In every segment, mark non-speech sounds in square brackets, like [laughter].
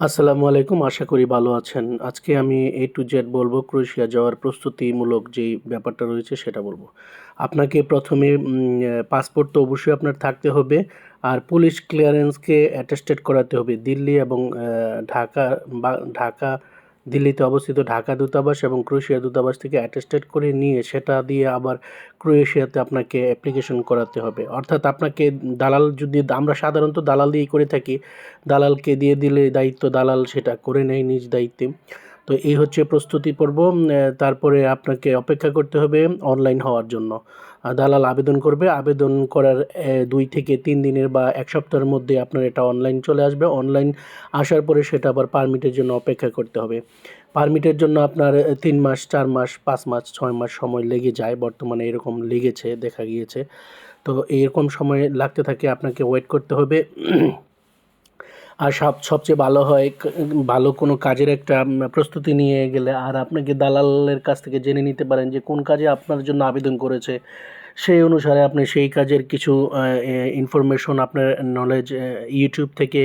আসসালামু আলাইকুম, আশা করি ভালো আছেন। আজকে আমি এ টু জেড বলব, ক্রোয়েশিয়া যাওয়ার প্রস্তুতিমূলক যেই ব্যাপারটা রয়েছে সেটা বলব। আপনাকে প্রথমে পাসপোর্ট তো অবশ্যই আপনার থাকতে হবে, আর পুলিশ ক্লিয়ারেন্সকে অ্যাটেস্টেড করাতে হবে দিল্লি এবং ঢাকা, বা, ঢাকা দিল্লিতে অবস্থিত ঢাকা দূতাবাস এবং ক্রোয়েশিয়া দূতাবাস থেকে অ্যাটেস্টেড করে নিয়ে সেটা দিয়ে আবার ক্রোয়েশিয়াতে আপনাকে অ্যাপ্লিকেশন করাতে হবে। অর্থাৎ আপনাকে দালাল যদি, আমরা সাধারণত দালাল দিয়েই করে থাকি। দালালকে দিয়ে দিলে দায়িত্ব দালাল সেটা করে নেয় নিজ দায়িত্বে। তো এই হচ্ছে প্রস্তুতি পর্ব। তারপরে আপনাকে অপেক্ষা করতে হবে অনলাইন হওয়ার জন্য। দালাল আবেদন করবে। আবেদন করার দুই থেকে তিন দিনের বা এক সপ্তাহের মধ্যে আপনার এটা অনলাইন চলে আসবে। অনলাইন আসার পরে সেটা আবার পারমিটের জন্য অপেক্ষা করতে হবে। পারমিটের জন্য আপনার তিন মাস, চার মাস, পাঁচ মাস, ছয় মাস সময় লেগে যায়। বর্তমানে এরকম লেগেছে, দেখা গিয়েছে। তো এরকম সময় লাগতে থাকে, আপনাকে ওয়েট করতে হবে। আর সব, সবচেয়ে ভালো হয় ভালো কোনো কাজের একটা প্রস্তুতি নিয়ে গেলে আর আপনাকে দালালের কাছ থেকে জেনে নিতে পারেন যে কোন কাজে আপনার জন্য আবেদন করেছে। সেই অনুসারে আপনি সেই কাজের কিছু ইনফরমেশন আপনার নলেজ ইউটিউব থেকে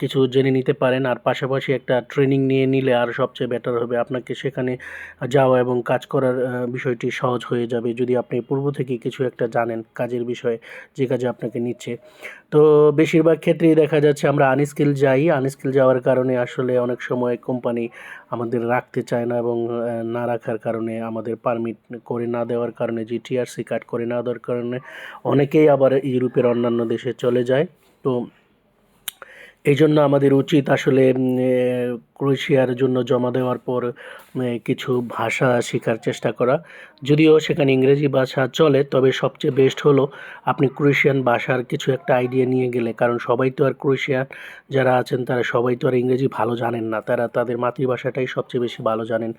কিছু জেনে নিতে পারেন। আর পাশাপাশি একটা ট্রেনিং নিয়ে নিলে আর সবচেয়ে বেটার হবে আপনাকে সেখানে যাওয়া এবং কাজ করার বিষয়টি সহজ হয়ে যাবে যদি আপনি পূর্ব থেকে কিছু একটা জানেন কাজের বিষয়ে, যে কাজে আপনাকে নিচ্ছে। তো বেশিরভাগ ক্ষেত্রেই দেখা যাচ্ছে আমরা আনস্কিল যাই। আনস্কিল যাওয়ার কারণে আসলে অনেক সময় কোম্পানি আমাদের রাখতে চায় না এবং না রাখার কারণে, আমাদের পারমিট করে না দেওয়ার কারণে যে টিআরসি কার্ড করে না দেওয়ার কারণে অনেকেই আবার ইউরোপের অন্যান্য দেশে চলে যায়। তো এই জন্য আমাদের উচিত আসলে ক্রোয়েশিয়ার জন্য জমা দেওয়ার পর কিছু ভাষা শেখার চেষ্টা করা। যদিও সেখানে ইংরেজি ভাষা চলে, তবে সবচেয়ে বেস্ট হলো আপনি ক্রোয়েশিয়ান ভাষার কিছু একটা আইডিয়া নিয়ে গেলে। কারণ সবাই তো আর ক্রোয়েশিয়ার যারা আছেন, তারা সবাই তো আর ইংরেজি ভালো জানেন না। তারা তাদের মাতৃভাষাটাই সবচেয়ে বেশি ভালো জানেন।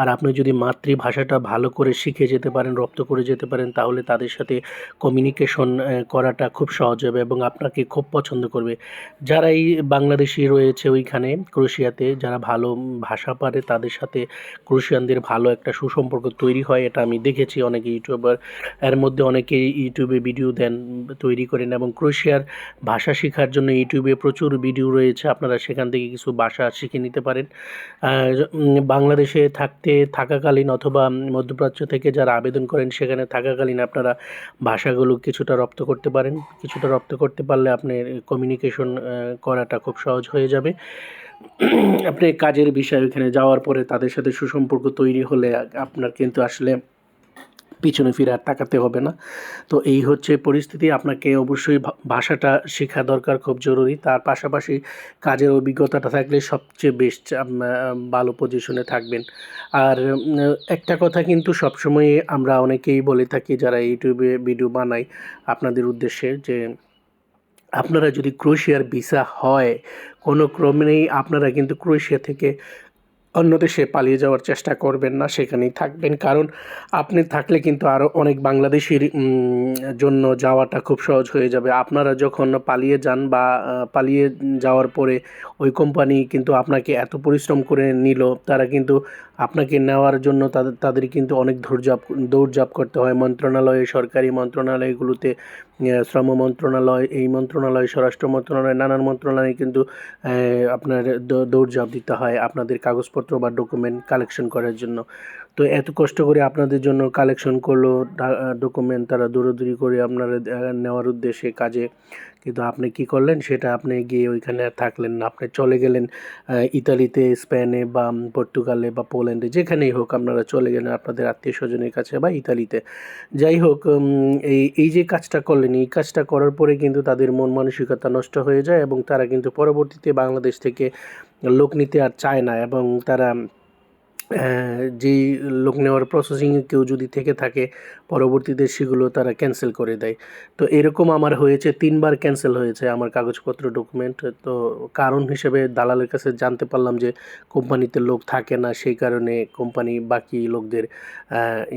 আর আপনি যদি মাতৃভাষাটা ভালো করে শিখে যেতে পারেন, রপ্ত করে যেতে পারেন, তাহলে তাদের সাথে কমিউনিকেশন করাটা খুব সহজ হবে এবং আপনাকে খুব পছন্দ করবে। যারা এই বাংলাদেশি রয়েছে ওইখানে, ক্রোয়েশিয়াতে যারা ভালো ভাষা পারে তাদের সাথে ক্রোশিয়ানদের ভালো একটা সুসম্পর্ক তৈরি হয়, এটা আমি দেখেছি। অনেক ইউটিউবার, এর মধ্যে অনেকে ইউটিউবে ভিডিও দেন, তৈরি করেন এবং ক্রোশিয়ার ভাষা শেখার জন্য ইউটিউবে প্রচুর ভিডিও রয়েছে, আপনারা সেখান থেকে কিছু ভাষা শিখে নিতে পারেন। বাংলাদেশে থাকতে, থাকাকালীন অথবা মধ্যপ্রাচ্য থেকে যারা আবেদন করেন, সেখানে থাকাকালীন আপনারা ভাষাগুলো কিছুটা রপ্ত করতে পারেন। কিছুটা রপ্ত করতে পারলে আপনার কমিউনিকেশন করাটা খুব সহজ হয়ে যাবে। [clears throat] আপনি কাজের বিষয়ে ওখানে যাওয়ার পরে তাদের সাথে সুসম্পর্ক তৈরি হলে আপনার কিন্তু আসলে পিছনে ফিরে আর তাকাতে হবে না। তো এই হচ্ছে পরিস্থিতি। আপনাকে অবশ্যই ভাষাটা শেখা দরকার, খুব জরুরি। তার পাশাপাশি কাজের অভিজ্ঞতাটা থাকলে সবচেয়ে বেস্ট ভালো পজিশনে থাকবেন। আর একটা কথা কিন্তু সবসময় আমরা অনেকেই বলে থাকি, যারা ইউটিউবে ভিডিও বানাই আপনাদের উদ্দেশ্যে যে আপনারা যদি ক্রোশিয়ার ভিসা হয় কোনো ক্রমেই আপনারা কিন্তু ক্রোয়েশিয়া থেকে অন্য দেশে পালিয়ে যাওয়ার চেষ্টা করবেন না, সেখানেই থাকবেন। কারণ আপনি থাকলে কিন্তু আরও অনেক বাংলাদেশির জন্য যাওয়াটা খুব সহজ হয়ে যাবে। আপনারা যখন পালিয়ে যান বা পালিয়ে যাওয়ার পরে ওই কোম্পানি কিন্তু আপনাকে এত পরিশ্রম করে নিল, তারা কিন্তু আপনাকে নেওয়ার জন্য তাদের তাদের কিন্তু অনেক ধৈর্যাপ দৌড়জাপ করতে হয়। মন্ত্রণালয়ে, সরকারি মন্ত্রণালয়গুলোতে শ্রম মন্ত্রণালয়, এই মন্ত্রণালয়, স্বরাষ্ট্র মন্ত্রণালয়, নানান মন্ত্রণালয়ে কিন্তু আপনার দৌড়ঝাঁপ দিতে হয় আপনাদের কাগজপত্র বা ডকুমেন্ট কালেকশন করার জন্য। তো এত কষ্ট করে আপনাদের জন্য কালেকশন করল ডকুমেন্ট তারা দৌড়াদৌড়ি করে আপনারা নেওয়ার উদ্দেশ্যে কাজে। কিন্তু আপনি কি করলেন? সেটা আপনি গিয়ে ওইখানে থাকলেন না। আপনি চলে গেলেন ইতালিতে, স্পেনে বা পর্তুগালে বা পোল্যান্ডে, যেখানেই হোক আপনারা চলে গেলেন আপনাদের আত্মীয় স্বজনের কাছে বা ইতালিতে। যাই হোক এই এই যে কাজটা করলেন, এই কাজটা করার পরে কিন্তু তাদের মন মানসিকতা নষ্ট হয়ে যায় এবং তারা কিন্তু পরবর্তীতে বাংলাদেশ থেকে লোক নিতে আর চায় না এবং তারা যেই লোক নেওয়ার প্রসেসিংয়ে কেউ যদি থেকে থাকে, পরবর্তীতে সেগুলো তারা ক্যান্সেল করে দেয়। তো এরকম আমার হয়েছে, তিনবার ক্যান্সেল হয়েছে আমার কাগজপত্র ডকুমেন্ট তো কারণ হিসেবে দালালের কাছে জানতে পারলাম যে কোম্পানিতে লোক থাকে না, সেই কারণে কোম্পানি বাকি লোকদের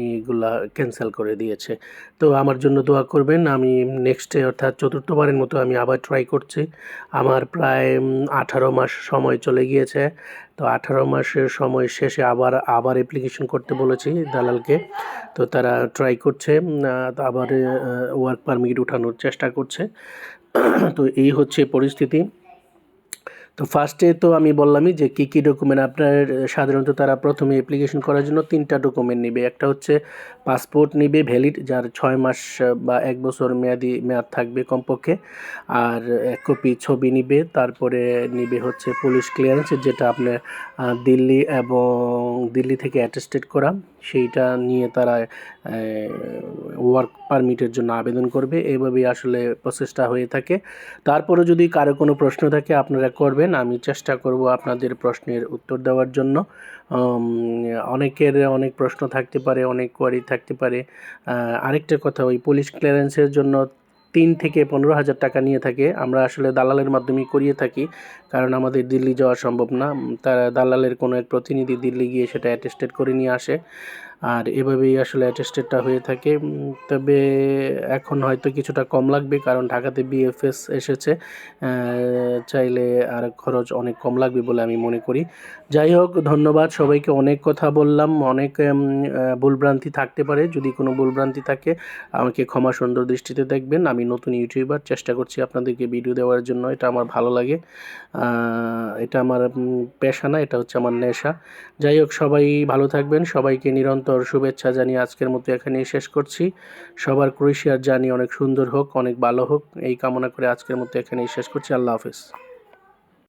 এইগুলা ক্যান্সেল করে দিয়েছে। তো আমার জন্য দোয়া করবেন, আমি নেক্সটে অর্থাৎ চতুর্থবারের মতো আমি আবার ট্রাই করছি। আমার প্রায় আঠারো মাস সময় চলে গিয়েছে। তো আঠারো মাসের সময় শেষে আবার আবার অ্যাপ্লিকেশন করতে বলেছি দালালকে। তো তারা ট্রাই করছে আবার ওয়ার্ক পারমিট উঠানোর চেষ্টা করছে। তো এই হচ্ছে পরিস্থিতি। তো ফার্স্টে তো আমি বললামই যে কী কী ডকুমেন্ট আপনার সাধারণত তারা প্রথমে অ্যাপ্লিকেশন করার জন্য তিনটা ডকুমেন্ট নেবে। একটা হচ্ছে পাসপোর্ট নেবে ভ্যালিড যার ছয় মাস বা এক বছর মেয়াদি, মেয়াদ থাকবে কমপক্ষে। আর এক কপি ছবি নিবে, তারপরে নিবে হচ্ছে পুলিশ ক্লিয়ারেন্স যেটা আপনার দিল্লি এবং দিল্লি থেকে অ্যাটেস্টেড করা। সেইটা নিয়ে তারা ওয়ার্ক পারমিটের জন্য আবেদন করবে। এইভাবেই আসলে প্রসেসটা হয়ে থাকে। তারপরে যদি কারও কোনো প্রশ্ন থাকে, আপনারা করবেন। আমি চেষ্টা করব আপনাদের প্রশ্নের উত্তর দেওয়ার জন্য। অনেকের অনেক প্রশ্ন থাকতে পারে, অনেক কোয়ারি থাকতে পারে। আরেকটা কথা, ওই পুলিশ ক্লিয়ারেন্সের জন্য তিন থেকে পনেরো হাজার টাকা নিয়ে থাকে। আমরা আসলে দালালের মাধ্যমে করিয়ে থাকি, কারণ আমাদের দিল্লি যাওয়া সম্ভব না। তারা দালালের কোনো এক প্রতিনিধি দিল্লি গিয়ে সেটা অ্যাটেস্টেড করে নিয়ে আসে। আর এভাবেই আসলে অ্যাটেস্টেডটা হয়ে থাকে। তবে এখন হয়তো কিছুটা কম লাগবে কারণ ঢাকাতে বিএফএস এসেছে। চাইলে আর খরচ অনেক কম লাগবে বলে আমি মনে করি। যাই হোক, ধন্যবাদ। সবাইকে অনেক কথা বললাম। অনেক ভুলভ্রান্তি থাকতে পারে। যদি কোনো ভুলভ্রান্তি থাকে, আমাকে ক্ষমা সুন্দর দৃষ্টিতে দেখবেন। আমি নতুন ইউটিউবার চেষ্টা করছি আপনাদেরকে ভিডিও দেওয়ার জন্য। এটা আমার ভালো লাগে। এটা আমার পেশা না, এটা হচ্ছে আমার নেশা। যাই হোক, সবাই ভালো থাকবেন। সবাইকে নিরন্তর শুভেচ্ছা জানিয়ে আজকের মতো এখানেই শেষ করছি। সবার ক্রোয়েশিয়ার জানি অনেক সুন্দর হোক, অনেক ভালো হোক, এই কামনা করে আজকের মতো এখানেই শেষ করছি। আল্লাহ হাফেজ।